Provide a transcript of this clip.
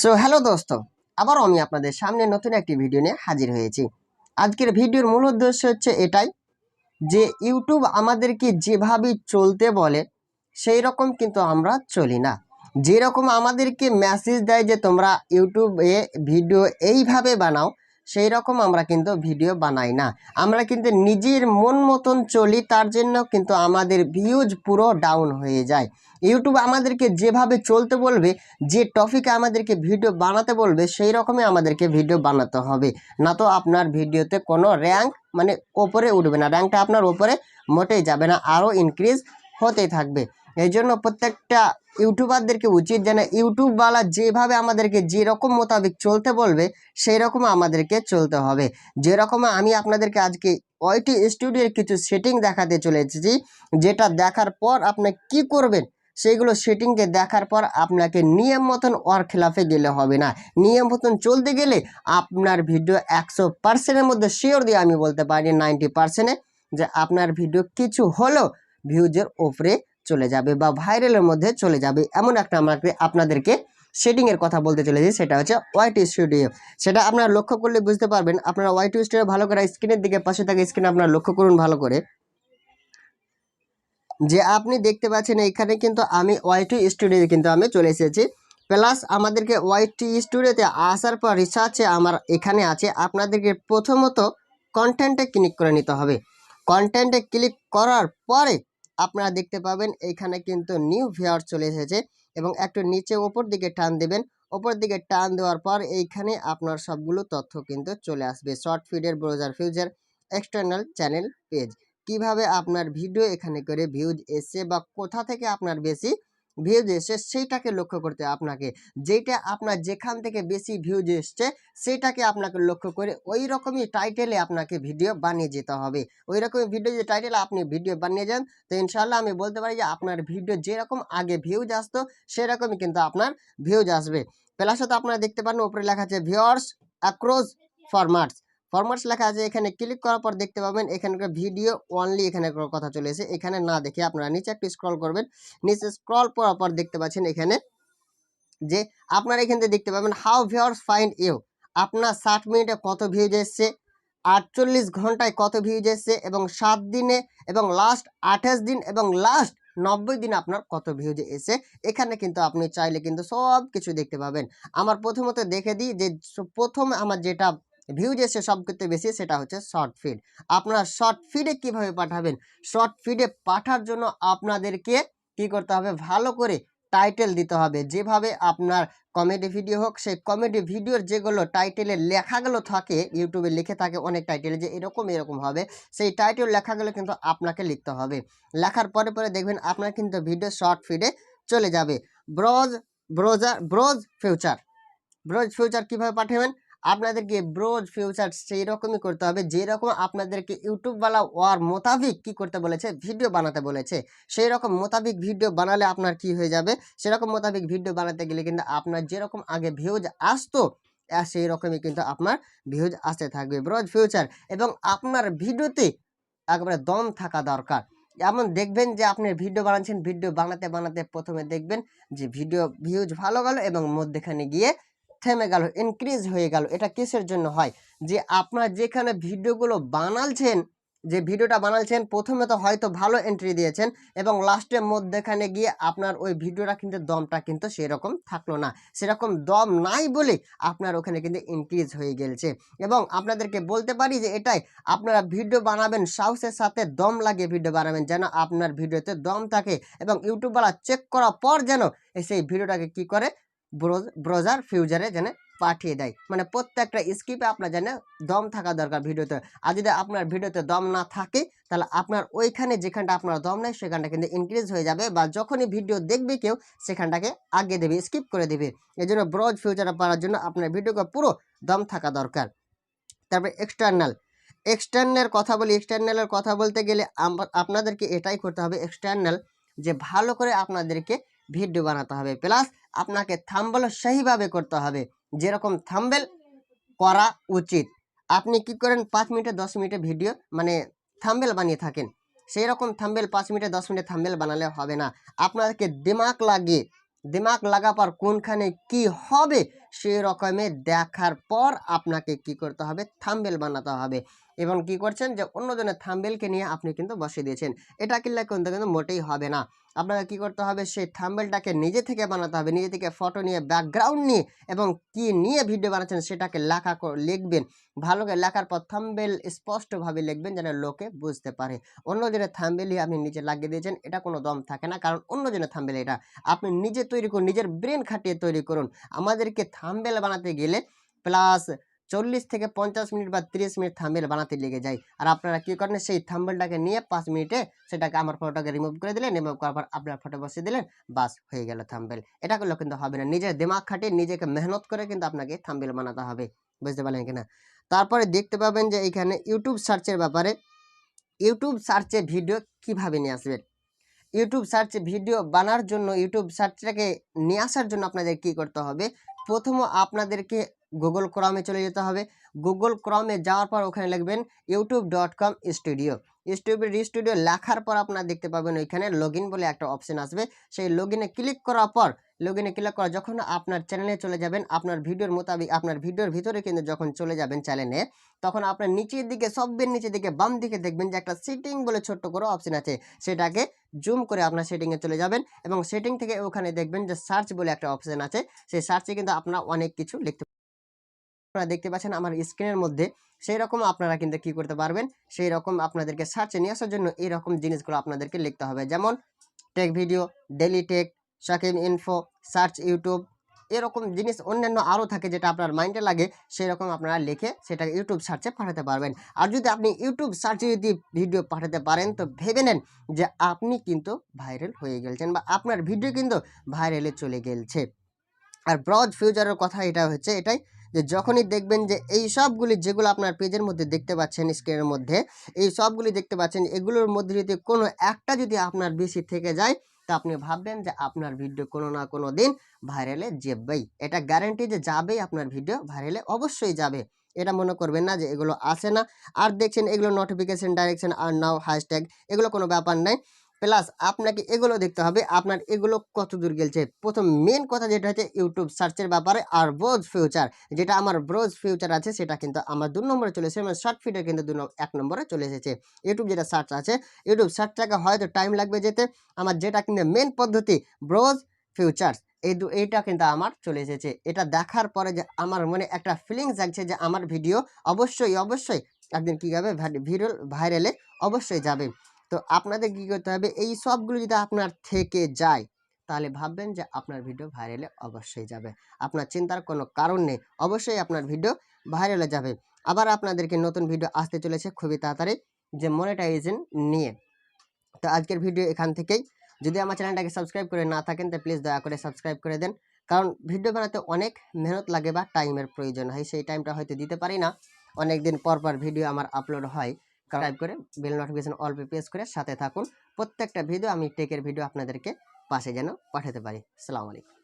So hello দোস্ত। আবারও আমি আপনাদের সামনে নতুন একটি ভিডিও নিয়ে হাজির হয়েছি। আজকের ভিডিওর মূল উদ্দেশ্য হচ্ছে এটাই যে ইউটিউব আমাদেরকে যেভাবে চলতে বলে সেই রকম কিন্তু আমরা চলি না। যেরকম আমাদেরকে মেসেজ দেয় যে, তোমরা ইউটিউবে ভিডিও এইভাবে বানাও সেই রকম আমরা কিন্তু ভিডিও বানাই না। আমরা কিন্তু নিজের মন মতন চলি, তার জন্য কিন্তু আমাদের ভিউজ পুরো ডাউন হয়ে যায়। ইউটিউব আমাদেরকে যেভাবে চলতে বলবে, যে টপিকে আমাদেরকে ভিডিও বানাতে বলবে, সেই রকমই আমাদেরকে ভিডিও বানাতে হবে। না তো আপনার ভিডিওতে কোনো র্যাঙ্ক মানে ওপরে উঠবে না। র্যাঙ্কটা আপনার ওপরে মোটেই যাবে না, আরও ইনক্রিজ হতেই থাকবে। এই জন্য প্রত্যেকটা ইউটিউবারদেরকে উচিত যেন ইউটিউবওয়ালা যেভাবে আমাদেরকে যেরকম মোতাবেক চলতে বলবে সেই রকম আমাদেরকে চলতে হবে। যেরকম আমি আপনাদেরকে আজকে ওয়াইটি স্টুডিওর কিছু সেটিং দেখাতে চলে এসেছি যেটা দেখার পর আপনি কি করবেন সেইগুলো সেটিংকে দেখার পর আপনাকে নিয়ম মতন ওর খেলাফে গেলে হবে না। নিয়ম মতন চলতে গেলে আপনার ভিডিও একশো পার্সেন্টের মধ্যে শিওর দিয়ে আমি বলতে পারি নাইনটি পার্সেন্টে যে আপনার ভিডিও কিছু হলেও ভিউজের ওপরে চলে যাবে বা ভাইরালের মধ্যে চলে যাবে এমন একটা আমাকে আপনাদেরকে সেটিংয়ের কথা বলতে চলেছি, সেটা হচ্ছে ওয়াইটি স্টুডিও সেটা আপনারা লক্ষ্য করলে বুঝতে পারবেন, আপনারা ওয়াইটি স্টুডিও ভালো করে স্ক্রিনের দিকে, পাশে থাকা স্ক্রিন আপনারা লক্ষ্য করুন ভালো করে। যে আপনি দেখতে পাচ্ছেন এখানে কিন্তু আমি ওয়াইটি স্টুডিওতে কিন্তু আমি চলে এসেছি। প্লাস আমাদেরকে ওয়াইটি স্টুডিওতে আসার পর রিসার্চে আমার এখানে আছে, আপনাদেরকে প্রথমত কন্টেন্টে ক্লিক করে নিতে হবে। কন্টেন্টে ক্লিক করার পরে আপনারা দেখতে পাবেন এখানে কিন্তু নিউ ভিউয়ার চলে এসেছে এবং একটু নিচে ওপর দিকে টান দেবেন। ওপর দিকে টান দেওয়ার পর এইখানে আপনার সবগুলো তথ্য কিন্তু চলে আসবে। Short ফিডের browser feature external channel page কীভাবে আপনার ভিডিও এখানে করে ভিউজ এসছে বা কোথা থেকে আপনার বেশি ভিউজ এসছে সেইটাকে লক্ষ্য করতে আপনাকে। যেটা আপনার যেখান থেকে বেশি ভিউজ এসছে সেটাকে আপনাকে লক্ষ্য করে ওই রকমই টাইটেলে আপনাকে ভিডিও বানিয়ে যেতে হবে। ওই রকমই ভিডিও যে টাইটেলে আপনি ভিডিও বানিয়ে যান, তো ইনশাল্লাহ আমি বলতে পারি যে আপনার ভিডিও যেরকম আগে ভিউজ আসতো, সেরকমই কিন্তু আপনার ভিউজ আসবে। প্লাস তো আপনারা দেখতে পারেন, উপরে লেখা আছে ভিউয়ার্স অ্যাক্রস ফরম্যাটস ফরম্যাটস লেখা আছে, এখানে ক্লিক করার পর দেখতে পাবেন এখানকার ভিডিও অনলি এখানে কথা চলে এসে এখানে না দেখে আপনারা নিচে একটু স্ক্রল করবেন। নিচে স্ক্রল করার পর দেখতে পাচ্ছেন এখানে যে আপনারা এখান থেকে দেখতে পাবেন হাউ ভিউয়ার্স ফাইন্ড ইউ আপনার ষাট মিনিটে কত ভিউজ এসছে, আটচল্লিশ ঘন্টায় কত ভিউজ এসছে এবং সাত দিনে এবং লাস্ট আঠাশ দিন এবং লাস্ট নব্বই দিনে আপনার কত ভিউজ এসে এখানে কিন্তু আপনি চাইলে কিন্তু সব কিছু দেখতে পাবেন। আমার প্রথমত দেখে দিই যে প্রথম আমার যেটা ভিউজ এসে সব করতে বেশি, সেটা হচ্ছে শর্ট ফিড আপনার শর্ট ফিডে কীভাবে পাঠাবেন? শর্ট ফিডে পাঠার জন্য আপনাদেরকে কি করতে হবে? ভালো করে টাইটেল দিতে হবে। যেভাবে আপনার কমেডি ভিডিও হোক, সেই কমেডি ভিডিওর যেগুলো টাইটেলে লেখাগুলো থাকে ইউটিউবে লিখে থাকে, অনেক টাইটেলে যে এরকম এরকম হবে, সেই টাইটেল লেখাগুলো কিন্তু আপনাকে লিখতে হবে। লেখার পরে পরে দেখবেন আপনার কিন্তু ভিডিও শর্ট ফিডে চলে যাবে। Browse browser browse feature browse feature কীভাবে পাঠাবেন? আপনাদেরকে ব্রোজ ফিউচার সেই রকমই করতে হবে, যেরকম আপনাদেরকে ইউটিউবওয়ালা ওয়ার মোতাবিক কি করতে বলেছে ভিডিও বানাতে বলেছে। সেই রকম মোতাবিক ভিডিও বানালে আপনার কি হয়ে যাবে? সেরকম মোতাবিক ভিডিও বানাতে গেলে কিন্তু আপনার যেরকম আগে ভিউজ আসতো সেই রকমই কিন্তু আপনার ভিউজ আসতে থাকবে। ব্রোজ ফিউচার এবং আপনার ভিডিওতে একবারে দম থাকা দরকার। এমন দেখবেন যে আপনি ভিডিও বানাচ্ছেন ভিডিও বানাতে বানাতে প্রথমে দেখবেন যে ভিডিও ভিউজ ভালো গেল এবং মধ্যেখানে গিয়ে থেমে গেল ইনক্রিজ হয়ে গেল। এটা কিসের জন্য হয়? যে আপনার যেখানে ভিডিওগুলো বানালছেন, যে ভিডিওটা বানালছেন, প্রথমে তো হয়তো ভালো এন্ট্রি দিয়েছেন এবং লাস্টের মধ্যেখানে গিয়ে আপনার ওই ভিডিওটা কিন্তু দমটা কিন্তু সেরকম থাকল না। সেরকম দম নাই বলে আপনার ওখানে কিন্তু ইনক্রিজ হয়ে গেছে এবং আপনাদেরকে বলতে পারি যে এটাই, আপনারা ভিডিও বানাবেন, সাহসের সাথে দম লাগিয়ে ভিডিও বানাবেন, যেন আপনার ভিডিওতে দম থাকে এবং ইউটিউবওয়ালা চেক করার পর যেন সেই ভিডিওটাকে কি করে ব্রোজার ফিউচারে যেন পাঠিয়ে দেয়। মানে প্রত্যেকটা স্কিপে আপনার যেন দম থাকা দরকার ভিডিওতে। আর যদি আপনার ভিডিওতে দম না থাকে, তাহলে আপনার ওইখানে যেখানটা আপনার দম নেই, সেখানটা কিন্তু ইনক্রিজ হয়ে যাবে বা যখনই ভিডিও দেখবে কেউ, সেখানটাকে আগে দেবে স্কিপ করে দেবে। এই জন্য ব্রজ ফিউচারে পাওয়ার জন্য আপনার ভিডিওকে পুরো দম থাকা দরকার। তারপরে এক্সটার্নাল এক্সটার্নাল কথা বলি এক্সটার্নালের কথা বলতে গেলে আপনাদেরকে এটাই করতে হবে এক্সটার্নাল যে ভালো করে আপনাদেরকে ভিডিও বানাতে হবে। প্লাস আপনাকে থাম্বেল সেইভাবে করতে হবে। যেরকম থাম্বেল করা উচিত। আপনি কি করেন, পাঁচ মিনিটে দশ মিনিটে ভিডিও মানে থাম্বেল বানিয়ে থাকেন। সেই রকম থাম্বেল পাঁচ মিনিটে দশ মিনিটে থাম্বেল বানালে হবে না। আপনাকে দিমাগ লাগিয়ে, দিমাগ পর কোনখানে কি হবে সেই রকমের দেখার পর আপনাকে কি করতে হবে, থাম্বেল বানাতে হবে। এবং কি করছেন যে, অন্যজনের থাম্বেলকে নিয়ে আপনি কিন্তু বসিয়ে দিয়েছেন। এটা কিনলে কিন্তু কিন্তু মোটেই হবে না। আপনাকে কি করতে হবে? সেই থাম্বেলটাকে নিজে থেকে বানাতে হবে। নিজে থেকে ফটো নিয়ে ব্যাকগ্রাউন্ড নিয়ে এবং কি নিয়ে ভিডিও বানাচ্ছেন সেটাকে লেখা লিখবেন। ভালো করে লেখার পর থাম্বেল স্পষ্টভাবে লিখবেন যেন লোকে বুঝতে পারে। অন্যজনের থাম্বেলই আপনি নিজে লাগিয়ে দিয়েছেন, এটা কোনো দম থাকে না। কারণ অন্যজনের থাম্বেল এটা। আপনি নিজে তৈরি করুন, নিজের ব্রেন খাটিয়ে তৈরি করুন। আমাদেরকে থাম্বেল বানাতে গেলে প্লাস চল্লিশ থেকে পঞ্চাশ মিনিট বা তিরিশ মিনিট থাম্বেল বানাতে লেগে যায়। আর আপনারা কি করেন? সেই থাম্বেলটাকে নিয়ে পাঁচ মিনিটে সেটাকে আমার ফটোটাকে রিমুভ করে দিলেন রিমুভ করার পর আপনার ফটো বসিয়ে দিলেন, বাস হয়ে গেল থাম্বেল। এটা করলেও কিন্তু হবে না। নিজের দিমাগ খাটিয়ে নিজেকে মেহনত করে কিন্তু আপনাকে থাম্বেল বানাতে হবে। বুঝতে পারলেন কিনা? তারপরে দেখতে পাবেন যে এখানে ইউটিউব সার্চের ব্যাপারে ইউটিউব সার্চে ভিডিও কীভাবে নিয়ে আসবেন? ইউটিউব সার্চে ভিডিও বানার জন্য ইউটিউব সার্চটাকে নিয়ে আসার জন্য আপনাদের কি করতে হবে? প্রথম আপনাদেরকে গুগল ক্রমে চলে যেতে হবে। গুগল ক্রমে যাওয়ার পর ওখানে লিখবেন YouTube dot com studio studio লেখার পর আপনারা দেখতে পাবেন ওইখানে লগ বলে একটা অপশন আসবে। সেই লগ ক্লিক করার পর লগ ক্লিক করা যখন আপনার চ্যানেলে চলে যাবেন, আপনার ভিডিওর মোতাবেক, আপনার ভিডিওর ভিতরে কিন্তু যখন চলে যাবেন চ্যানেলে তখন আপনার নিচের দিকে, সবের নিচের দিকে, বাম দিকে দেখবেন যে একটা সেটিং বলে ছোট্ট করে অপশন আছে। সেটাকে জুম করে আপনার সেটিংয়ে চলে যাবেন এবং সেটিং থেকে ওখানে দেখবেন যে সার্চ বলে একটা অপশন আছে। সেই সার্চে কিন্তু আপনারা অনেক কিছু লিখতে আপনারা দেখতে পাচ্ছেন আমার স্ক্রিনের মধ্যে সেই রকম আপনারা কিন্তু কি করতে পারবেন? সেই রকম আপনাদেরকে সার্চে নিয়ে আসার জন্য এই রকম জিনিসগুলো আপনাদেরকে লিখতে হবে। যেমন টেক ভিডিও ডেলি টেক শাকিম ইনফো সার্চ ইউটিউব এরকম জিনিস অন্যান্য আরও থাকে যেটা আপনার মাইন্ডে লাগে সেই রকম আপনারা লিখে সেটা ইউটিউব সার্চে পাঠাতে পারবেন। আর যদি আপনি ইউটিউব সার্চে যদি ভিডিও পাঠাতে পারেন, তো ভেবে নেন যে আপনি কিন্তু ভাইরাল হয়ে গেছেন বা আপনার ভিডিও কিন্তু ভাইরালে চলে গেলছে। আর ব্রড ফিউচারের কথা এটা হচ্ছে, এটাই যে যখনই দেখবেন যে এই সবগুলি যেগুলো আপনার পেজের মধ্যে দেখতে পাচ্ছেন স্ক্রিনের মধ্যে, এই সবগুলি দেখতে পাচ্ছেন, এগুলোর মধ্যে যদি কোনো একটা যদি আপনার বেশি থেকে যায়, তা আপনি ভাববেন যে আপনার ভিডিও কোনো না কোনো দিন ভাইরালে যাবেই। এটা গ্যারেন্টি যে যাবেই আপনার ভিডিও ভাইরালে অবশ্যই যাবে। এটা মনে করবেন না যে এগুলো আসে না। আর দেখছেন এগুলো নোটিফিকেশন ডাইরেকশন আর নাও হ্যাশট্যাগ এগুলো কোনো ব্যাপার নাই। প্লাস আপনাকে এগুলো দেখতে হবে, আপনার এগুলো কত দূর গেলছে। প্রথম মেন কথা যেটা হচ্ছে ইউটিউব সার্চের ব্যাপারে আর ব্রোজ ফিউচার যেটা আমার ব্রোজ ফিউচার আছে, সেটা কিন্তু আমার দু নম্বরে চলে এসেছে শর্ট ফিডে কিন্তু দু এক নম্বরে চলে এসেছে। ইউটিউব যেটা সার্চ আছে ইউটিউব সার্চটাকে হয়তো টাইম লাগবে যেতে, আমার যেটা কিন্তু মেন পদ্ধতি ব্রোজ ফিউচার্স এই দু, এইটা কিন্তু আমার চলে এসেছে। এটা দেখার পরে যে আমার মনে একটা ফিলিংস জাগছে যে আমার ভিডিও অবশ্যই অবশ্যই একদিন কী হবে ভিডিও ভাইরালে অবশ্যই যাবে। তো আপনাদের কী করতে হবে? এই সবগুলো যদি আপনার থেকে যায়, তাহলে ভাববেন যে আপনার ভিডিও ভাইরালে অবশ্যই যাবে। আপনার চিন্তার কোনো কারণ নেই, অবশ্যই আপনার ভিডিও ভাইরালে যাবে। আবার আপনাদেরকে নতুন ভিডিও আসতে চলেছে খুবই তাড়াতাড়ি, যে মনিটাইজেশন নিয়ে। তো আজকের ভিডিও এখান থেকেই। যদি আমার চ্যানেলটাকে সাবস্ক্রাইব করে না থাকেন, তো প্লিজ দয়া করে সাবস্ক্রাইব করে দেন। কারণ ভিডিও বানাতে অনেক মেহনত লাগে বা টাইমের প্রয়োজন হয়, সেই টাইমটা হয়তো দিতে পারি না। অনেক দিন পর পর ভিডিও আমার আপলোড হয়। সাবস্ক্রাইব করে বেল নোটিফিকেশন অল প্রেস করে সাথে থাকুন। প্রত্যেকটা ভিডিও আমি টেকের ভিডিও আপনাদেরকে পাশে যেন পাঠাতে পারি। আসসালামু আলাইকুম।